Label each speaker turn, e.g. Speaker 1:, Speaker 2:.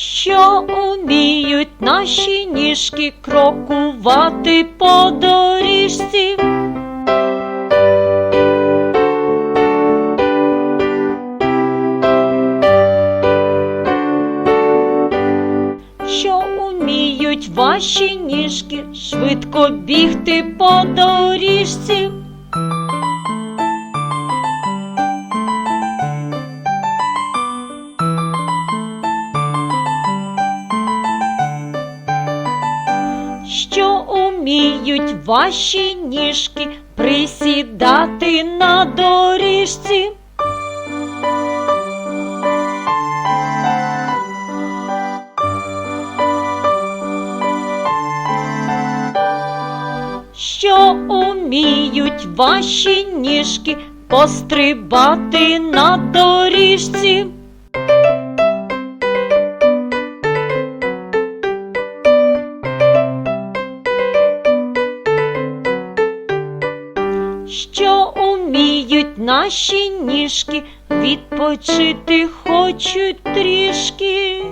Speaker 1: що уміють наші ніжки крокувати по доріжці. Що уміють ваші ніжки швидко бігти по доріжці. Уміють ваші ніжки присідати на доріжці? Що уміють ваші ніжки пострибати на доріжці? Що уміють наші ніжки відпочити хочуть трішки.